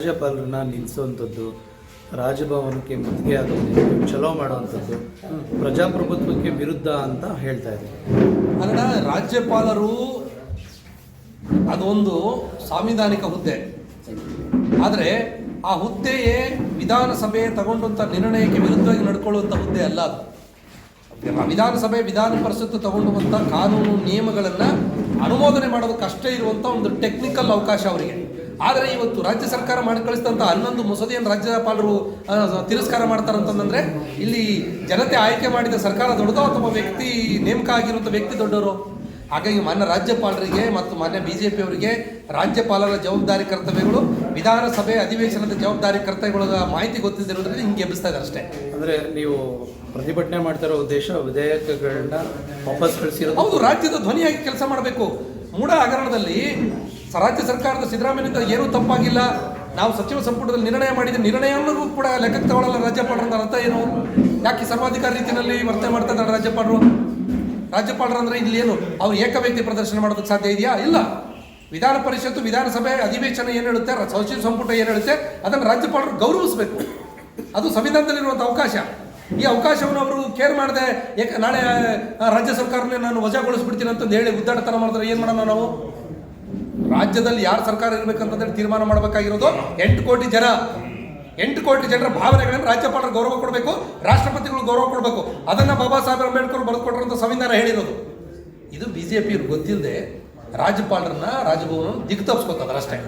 ರಾಜ್ಯಪಾಲರನ್ನ ನಿಲ್ಲಿಸುವಂಥದ್ದು ರಾಜಭವನಕ್ಕೆ ಮುತ್ತಿಗೆ ಆಗೋದು ಚಲೋ ಮಾಡುವಂಥದ್ದು ಪ್ರಜಾಪ್ರಭುತ್ವಕ್ಕೆ ವಿರುದ್ಧ ಅಂತ ಹೇಳ್ತಾ ಇದ್ದಾರೆ. ಕಾರಣ ರಾಜ್ಯಪಾಲರು ಅದೊಂದು ಸಾಂವಿಧಾನಿಕ ಹುದ್ದೆ. ಆದರೆ ಆ ಹುದ್ದೆಯೇ ವಿಧಾನಸಭೆ ತಗೊಂಡಂಥ ನಿರ್ಣಯಕ್ಕೆ ವಿರುದ್ಧವಾಗಿ ನಡ್ಕೊಳ್ಳುವಂಥ ಹುದ್ದೆ ಅಲ್ಲ ಅದು. ವಿಧಾನಸಭೆ ವಿಧಾನ ಪರಿಷತ್ತು ತಗೊಂಡುವಂಥ ಕಾನೂನು ನಿಯಮಗಳನ್ನು ಅನುಮೋದನೆ ಮಾಡೋದಕ್ಕೆ ಅಷ್ಟೇ ಇರುವಂಥ ಒಂದು ಟೆಕ್ನಿಕಲ್ ಅವಕಾಶ ಅವರಿಗೆ. ಆದರೆ ಇವತ್ತು ರಾಜ್ಯ ಸರ್ಕಾರ ಮಾಡಿ ಕಳಿಸಿದಂಥ ಹನ್ನೊಂದು ಮಸೂದೆಯನ್ನು ರಾಜ್ಯಪಾಲರು ತಿರಸ್ಕಾರ ಮಾಡ್ತಾರಂತಂದ್ರೆ ಇಲ್ಲಿ ಜನತೆ ಆಯ್ಕೆ ಮಾಡಿದ ಸರ್ಕಾರ ದೊಡ್ಡದೋ ಅಥವಾ ವ್ಯಕ್ತಿ ನೇಮಕ ಆಗಿರುವಂಥ ವ್ಯಕ್ತಿ ದೊಡ್ಡವರು ಹಾಗಾಗಿ ಮಾನ್ಯ ರಾಜ್ಯಪಾಲರಿಗೆ ಮತ್ತು ಮಾನ್ಯ ಬಿ ಜೆ ಪಿಯವರಿಗೆ ರಾಜ್ಯಪಾಲರ ಜವಾಬ್ದಾರಿ ಕರ್ತವ್ಯಗಳು ವಿಧಾನಸಭೆ ಅಧಿವೇಶನದ ಜವಾಬ್ದಾರಿ ಕರ್ತವ್ಯಗಳ ಮಾಹಿತಿ ಗೊತ್ತಿದ್ದಿರೋದ್ರಿಂದ ಹಿಂಗೆ ಎಬ್ಬಿಸ್ತಾ ಇದ್ದಾರೆ ಅಷ್ಟೇ. ಅಂದರೆ ನೀವು ಪ್ರತಿಭಟನೆ ಮಾಡ್ತಿರೋ ಉದ್ದೇಶ ವಿಧೇಯಕಗಳನ್ನ ವಾಪಸ್ ಕಳಿಸಿರೋದು? ಹೌದು ರಾಜ್ಯದ ಧ್ವನಿಯಾಗಿ ಕೆಲಸ ಮಾಡಬೇಕು. ಮೂಡ ಹಗರಣದಲ್ಲಿ ರಾಜ್ಯ ಸರ್ಕಾರದ ಸಿದ್ದರಾಮಯ್ಯನಿಂದ ಏನೂ ತಪ್ಪಾಗಿಲ್ಲ. ನಾವು ಸಚಿವ ಸಂಪುಟದಲ್ಲಿ ನಿರ್ಣಯ ಮಾಡಿದ ನಿರ್ಣಯವನ್ನು ಕೂಡ ಲೆಕ್ಕಕ್ಕೆ ತಗೊಳ್ಳಲ್ಲ ರಾಜ್ಯಪಾಲರ ಅರ್ಥ ಏನು? ಯಾಕೆ ಸರ್ವಾಧಿಕಾರ ರೀತಿಯಲ್ಲಿ ವರ್ತನೆ ಮಾಡ್ತಾ ಇದ್ದಾರೆ ರಾಜ್ಯಪಾಲರು? ಅಂದ್ರೆ ಇಲ್ಲಿ ಏನು? ಅವ್ರು ಏಕ ವ್ಯಕ್ತಿ ಪ್ರದರ್ಶನ ಮಾಡೋದಕ್ಕೆ ಸಾಧ್ಯ ಇದೆಯಾ? ಇಲ್ಲ. ವಿಧಾನ ಪರಿಷತ್ತು, ವಿಧಾನಸಭೆ ಅಧಿವೇಶನ ಏನು ಹೇಳುತ್ತೆ? ಸಚಿವ ಸಂಪುಟ ಏನು ಹೇಳುತ್ತೆ? ಅದನ್ನು ರಾಜ್ಯಪಾಲರು ಗೌರವಿಸಬೇಕು. ಅದು ಸಂವಿಧಾನದಲ್ಲಿರುವಂಥ ಅವಕಾಶ. ಈ ಅವಕಾಶವನ್ನು ಅವರು ಕೇರ್ ಮಾಡದೆ, ಏಕೆ ನಾಳೆ ರಾಜ್ಯ ಸರ್ಕಾರನೇ ನಾನು ವಜಾಗೊಳಿಸ್ಬಿಡ್ತೀನಿ ಅಂತಂದು ಹೇಳಿ ಉದ್ದಾಟತನ ಮಾಡಿದ್ರೆ ಏನು ಮಾಡೋಣ ನಾವು? ರಾಜ್ಯದಲ್ಲಿ ಯಾರು ಸರ್ಕಾರ ಇರಬೇಕಂತಂದೇಳಿ ತೀರ್ಮಾನ ಮಾಡಬೇಕಾಗಿರೋದು ಎಂಟು ಕೋಟಿ ಜನ. ಎಂಟು ಕೋಟಿ ಜನರ ಭಾವನೆಗಳನ್ನು ರಾಜ್ಯಪಾಲರು ಗೌರವ ಕೊಡಬೇಕು, ರಾಷ್ಟ್ರಪತಿಗಳು ಗೌರವ ಕೊಡಬೇಕು. ಅದನ್ನು ಬಾಬಾ ಸಾಹೇಬ್ ಅಂಬೇಡ್ಕರ್ ಬರೆದುಕೊಟ್ಟಿರೋಂಥ ಸಂವಿಧಾನ ಹೇಳಿರೋದು. ಇದು ಬಿ ಜೆ ಪಿ ಗೊತ್ತಿಲ್ಲದೆ ರಾಜ್ಯಪಾಲರನ್ನ ರಾಜಭವನ ದಿಗ್ ತಪ್ಪಿಸ್ಕೊತಾರೆ ಅಷ್ಟೇ